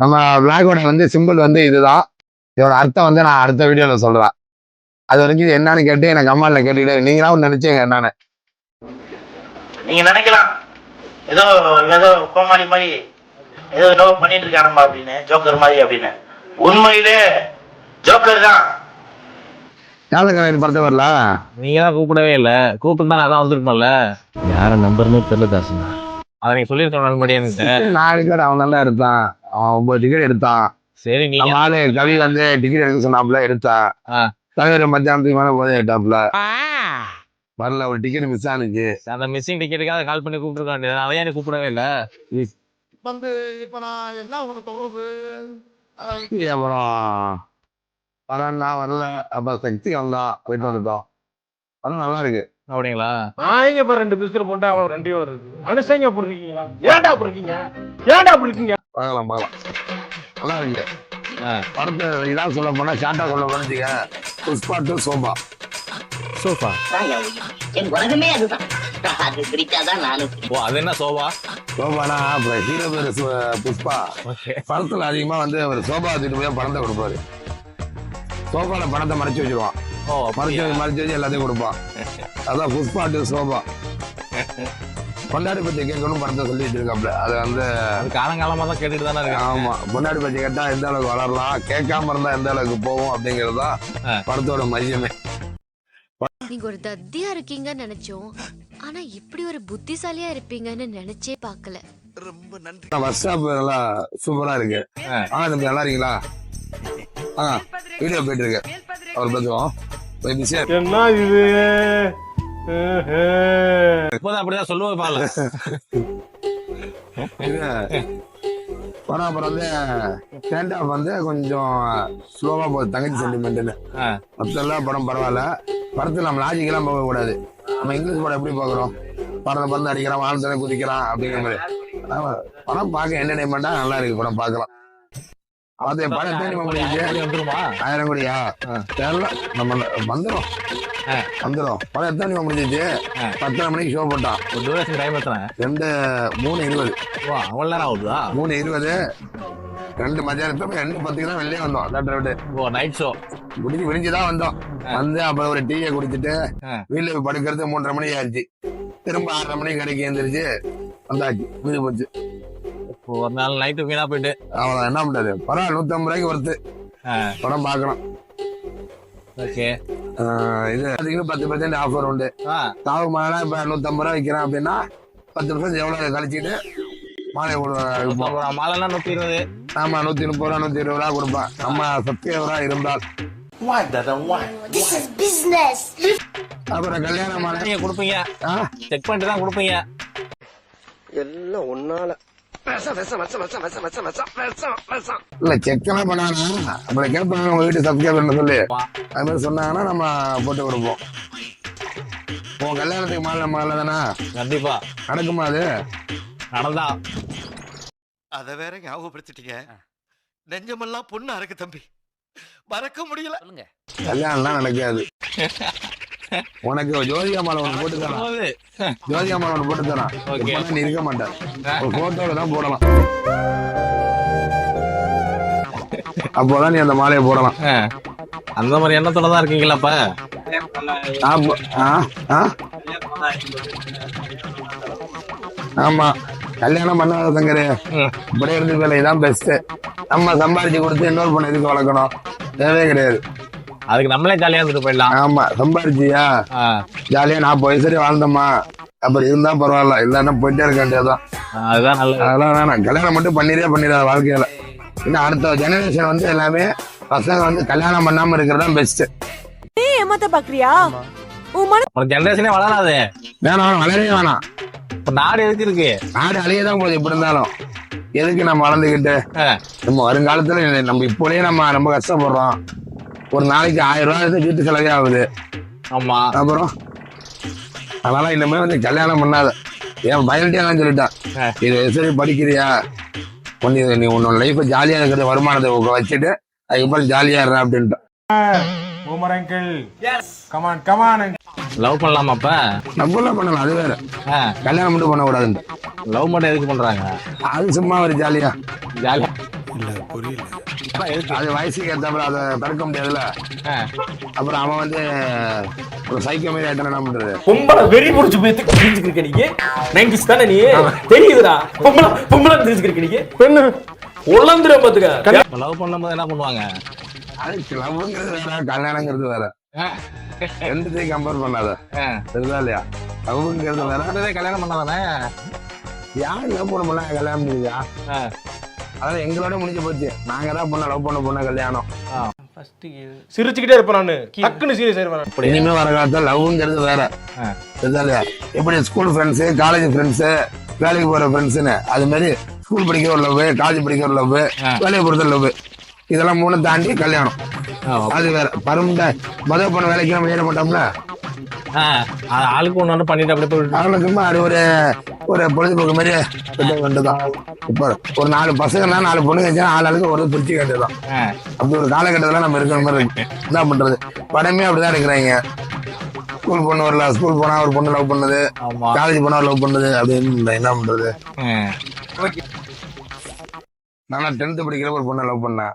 நம்ம பிளாகோட வந்து சிம்பிள் வந்து இதுதான். இதோட அர்த்தம் வந்து நான் அடுத்த வீடியோல சொல்றேன். அது வரைக்கும் இது என்னன்னு கேட்டு எனக்கு அம்மால கேட்டுக்கிட்டு நீங்களா ஒண்ணு நினைச்சீங்க என்னன்னு. நீங்க நினைக்கலாம். ஏதோ ஏதோ கோமாளி மாதிரி ஏதோ ஏதோ பண்ணிட்டு இருக்கானம்மா அப்படின்னு ஜோக்கர் மாதிரி அப்படின்னு. உண்மையிலே ஜோக்கர் தான். ஞாபகம் படத்தை வரல நீங்க தான் கூப்பிடவே இல்ல. கூப்பிட்டு அதான் வந்திருக்கணும்ல. யார நம்பர்னு தெரியல தாசன். அதை நீங்க சொல்லிருக்கணும் முன்னாடி நான் எடுக்கல அவன் நல்லா எடுத்தான். அவன் ஒன்பது டிக்கெட் எடுத்தான். சரி நம்ம ஆளு கவி வந்து டிக்கெட் எடுக்க சொன்னாப்புல எடுத்தான். தலைவர் மத்தியானத்துக்கு மேல போதே எடுத்தாப்புல. வரல ஒரு டிக்கெட் மிஸ் ஆனிச்சு. அந்த மிஸ்ஸிங் டிக்கெட்டுக்காக கால் பண்ணி கூப்பிட்டுருக்க வேண்டியது அதையே நீ கூப்பிடவே இல்ல. வந்து இப்ப நான் என்ன உங்களுக்கு தொடர்பு அப்புறம் நான் வரல. அப்ப சக்தி வந்தான் போயிட்டு வந்துட்டோம். படம் நல்லா இருக்கு. அப்படிங்களா? நான் எங்க இப்ப ரெண்டு பிஸ்கட் போட்டா அவன் ரெண்டையும் வருது மனுஷங்க அப்படி இருக்கீங்களா? ஏன்டா அப்படி இருக்கீங்க? ஏன்டா அப்படி இருக்கீங்க? பார்க்கலாம் பார்க்கலாம் நல்லா இருக்கு ஆ. படத்தை இதான் சொல்ல போனா ஷார்ட்டா சொல்ல போனீங்க புஷ்பா டு சோபா சோஃபா தான் என் உலகமே அதுதான். அது பிடிச்சாதான் நானும் ஓ அது என்ன சோபா சோபானா அப்புறம் ஹீரோ பேரு புஷ்பா. படத்துல அதிகமா வந்து அவர் சோபா தூக்கிட்டு போய் பணத்தை கொடுப்பாரு. சோபால பணத்தை மறைச்சு வச்சிருவான். மறைச்சு மறைச்சு எல்லாத்தையும் கொடுப்பான் அதான் புஷ்பா டு சோபா. பொண்டாடி பத்தி கேட்கணும் படத்தை சொல்லி வச்சிருக்காப்ல அது வந்து காலங்காலமா தான் கேட்டுட்டு தானே இருக்கேன் ஆமா. பொண்டாடி பத்தி கேட்டா எந்த அளவுக்கு வளரலாம் கேட்காம இருந்தா எந்த அளவுக்கு போகும் அப்படிங்கிறது தான். படத்தோட மையமே. நீங்க ஒரு தத்தியா இருக்கீங்கன்னு நினைச்சோம். ஆனா இப்படி ஒரு புத்திசாலியா இருப்பீங்கன்னு நினைச்சே பார்க்கல. பஸ் ஸ்டாப் நல்லா சூப்பரா இருக்கு. ஆ. தம்பி நல்லா இருக்கீங்களா? ஆ வீடியோ போயிட்டு இருக்கு. அவர் பிஸியா என்ன இது இப்போதான் அப்படிதான் சொல்லுவேன் பால இது படம் அப்புறம் வந்து ஸ்டாண்ட் ஆஃப் வந்து கொஞ்சம் ஸ்லோவா போகுது. தங்கச்சி சென்டிமெண்ட்னு. மற்றெல்லாம் படம் பரவாயில்ல. படத்துல நம்ம லாஜிக்கெல்லாம் போக கூடாது. நம்ம இங்கிலீஷ் படம் எப்படி பார்க்குறோம்? பறந்து பறந்து அடிக்கிறான் வாழ்ந்தனை குதிக்கிறான் அப்படிங்கிற மாதிரி. படம் பார்க்க என்டர்டைன்மெண்டா நல்லா இருக்கு படம் பார்க்கலாம். அது மணி முடிஞ்சுச்சு வந்துருமா? ஆயிரம் கோடியா? தெரியல. நம்ம வந்துடும். வந்துடும் படம் எத்தனை மணி முடிஞ்சிச்சு. பத்தரை மணிக்கு ஷோ போட்டான் ஒரு டூரேஷன் டைம் எத்தனை? ரெண்டு மூணு இருபது. வா அவ்வளவு நேரம் ஆகுதா மூணு இருபது. ரெண்டு மத்தியானத்துல ரெண்டு பத்துக்கு தான் வெளியே வந்தோம். தேட்டரை விட்டு. ஓ நைட் ஷோ முடிஞ்சு விடிஞ்சுதான் வந்தோம். வந்து அப்புறம் ஒரு டீயை குடிச்சிட்டு. வீட்டுல போய் படுக்கிறது மூன்றரை மணி ஆயிடுச்சு. திரும்ப ஆறரை மணிக்கு கடைக்கு எழுந்திரிச்சு வந்தாச்சு. வீடு போச்சு. ஒரு நாள் நைட்டு வீணா போயிட்டு. அவ்வளவு என்ன பண்றது? பரவாயில்ல நூத்தி ஐம்பது ரூபாய்க்கு வருது. படம் பார்க்கலாம் ஓகே. ஆஹ் இது அதுக்கு பத்து பர்சன்ட் ஆஃபர் உண்டு. தாவு மாலை இப்ப நூத்தம்பது ரூபா விற்கிறேன் அப்படின்னா பத்து பர்சன்ட் எவ்வளவு கழிச்சிட்டு மாலை கொடுப்போம் மாலைலாம் நூத்தி இருபது. ஆமா நூத்தி முப்பது ரூபா நூத்தி இருபது ரூபா கொடுப்பேன். நம்ம சப்ஸ்கிரைபரா இருந்தால். This is business. அப்புறம் கல்யாண மாலை. நீங்க கொடுப்பீங்க? செக் பண்ணிட்டு தான் கொடுப்பீங்க. எல்லாம் ஒன்னால. இல்ல செக் எல்லாம் பண்ணாங்க கேட்பாங்க உங்க வீட்டு சப்ஸ்கிரைப் பண்ண சொல்லி. அது மாதிரி சொன்னாங்கன்னா நம்ம போட்டு கொடுப்போம். உன் கல்யாணத்துக்கு மாலை மாலை கண்டிப்பா. நடக்குமா அது? நடந்தா. அதை வேற ஞாபகப்படுத்திட்டீங்க. நெஞ்சமெல்லாம் பொண்ணு அறக்கு தம்பி. மறக்க முடியல. கல்யாணம்லாம் நடக்காது. உனக்கு ஜோதிகா மாலை ஒன்று போட்டு தரான். ஜோதிகா மாலை ஒன்று போட்டு தரான். நீ இருக்க மாட்டேன். ஒரு போட்டோல தான் போடலாம். அப்போதான் நீ அந்த மாலையை போடலாம். அந்த மாதிரி எண்ணத்தோட தான் இருக்கீங்களா அப்ப? ஆமா. கல்யாணம் பண்ணாத தங்கரு. இப்படியே இருந்து வேலை இதான் பெஸ்ட் நம்ம சம்பாரிச்சு கொடுத்து இன்னொரு பொண்ணு எதுக்கு வளர்க்கணும்? தேவையே கிடையாது. அதுக்கு நம்மளே ஜாலியா இருந்துட்டு போயிடலாம். ஆமா சம்பாரிச்சியா. ஜாலியா நாற்பது வயசு வரை வாழ்ந்தோமா அப்புறம் இருந்தா பரவாயில்ல இல்லைன்னா போயிட்டே இருக்க வேண்டியதுதான். அதுதான் நல்லது. அதெல்லாம் வேணாம். கல்யாணம் மட்டும் பண்ணிடே பண்ணிடாத வாழ்க்கையில. இன்னும் அடுத்த ஜெனரேஷன் வந்து எல்லாமே பசங்க வந்து கல்யாணம் பண்ணாம இருக்கிறது பெஸ்ட் ஏமாத்த பாக்குறியா? ஜெனரேஷனே வளராது. வேணாம் வளரவே வேணாம். இப்ப நாடு எதுக்கு இருக்கு? நாடு அழியதான் போகுது எப்படி இருந்தாலும். எதுக்கு நம்ம வளர்ந்துக்கிட்டு. நம்ம வருங்காலத்துல நம்ம இப்போலயே நம்ம ரொம்ப கஷ்டப்படுறோம். ஒரு நாளைக்கு ஆயிரம் ரூபாய் வீட்டு செலவே ஆகுது. ஆமா. அப்புறம் அதனால இனிமே வந்து கல்யாணம் பண்ணாத. என் பயல்ட்டே நான் சொல்லிட்டான். இது சரி படிக்கிறியா? ஒன்னு நீ உன்னோட லைஃப் ஜாலியா இருக்கிற வருமானத்தை வச்சுட்டு அதுக்கப்புறம் ஜாலியா இருற அப்படின்ட்டு Omar uncle come on come on love பண்ணலாமாப்ப நம்மளாம் பண்ணலாம் அது வேற. கல்யாணம் மட்டும் பண்ணக்கூடாதுன்ட்டு லவ் மட்டும் எதுக்கு பண்றாங்க? அது சும்மா ஒரு ஜாலியா ஜாலியா அது வயசுக்கு ஏத்தாப்புல அதை தடுக்க முடியாதுல்ல. அப்புறம் அவன் வந்து ஒரு சைக்கோ மாதிரி ஆயிட்டான் என்ன பண்றது? பொம்பளை வெறி முடிச்சு போய் தெரிஞ்சுக்கிருக்க நீங்க நைன்டிஸ் தானே நீ? தெரியுதுடா. பொம்பளை பொம்பளை தெரிஞ்சுக்கிருக்க நீங்க பெண்ணு. உழந்துடும் பாத்துக்க. லவ் பண்ணும்போது என்ன பண்ணுவாங்க? அது லவ்ங்கிறது வேற கல்யாணங்கிறது வேற. ரெண்டுத்தையும் கம்பேர் பண்ணாத. தெரியுதா இல்லையா? லவ்ங்கிறது வேற. கல்யாணம் பண்ணாதானே? யார் லவ் பண்ண பண்ணா கல்யாணம் முடியுதா ஆ. அதாவது எங்களோட முடிஞ்சு போச்சு. நாங்க தான் பண்ண லவ் பண்ண பொண்ண கல்யாணம். சிரிச்சுக்கிட்டே இருப்பேன் நானு. டக்குன்னு சீரியஸ் ஆயிருவேன் இனிமே வர காலத்துல லவ்ங்கிறது வேற. இல்லையா எப்படி ஸ்கூல் ஃப்ரெண்ட்ஸ் காலேஜ் ஃப்ரெண்ட்ஸ் வேலைக்கு போற ஃப்ரெண்ட்ஸ்னு அது மாதிரி ஸ்கூல் படிக்கிற ஒரு லவ் காலேஜ் படிக்கிற ஒரு லவ் வேலைக்கு போறது லவ் இதெல்லாம் மூணு தாண்டி கல்யாணம். அது வேற. பருமண்ட மொதல் பண்ண வேலைக்கு நம்ம ஏற மாட்டோம்ல ஆளுக்கு ஒண்ணு ஒண்ணு பண்ணிட்டு போயிட்டு சும்மா அது ஒரு ஒரு பொழுதுபோக்கு மாதிரி கிட்ட வேண்டியதான் இப்போ ஒரு நாலு பசங்கன்னா நாலு பொண்ணு வச்சா ஆள் ஆளுக்கு ஒரு பிடிச்சி வேண்டியதான். அப்படி ஒரு காலகட்டத்துல நம்ம இருக்கிற மாதிரி இருக்கு. என்ன பண்றது? படமே அப்படிதான் இருக்கிறாங்க ஸ்கூல் பொண்ணு வரல ஸ்கூல் போனா ஒரு பொண்ணு லவ் பண்ணுது. ஆமா. காலேஜ் போனா லவ் பண்ணுது. அப்படின்னு என்ன பண்றது. நான் டென்த் படிக்கிற ஒரு பொண்ணை லவ் பண்ணேன்.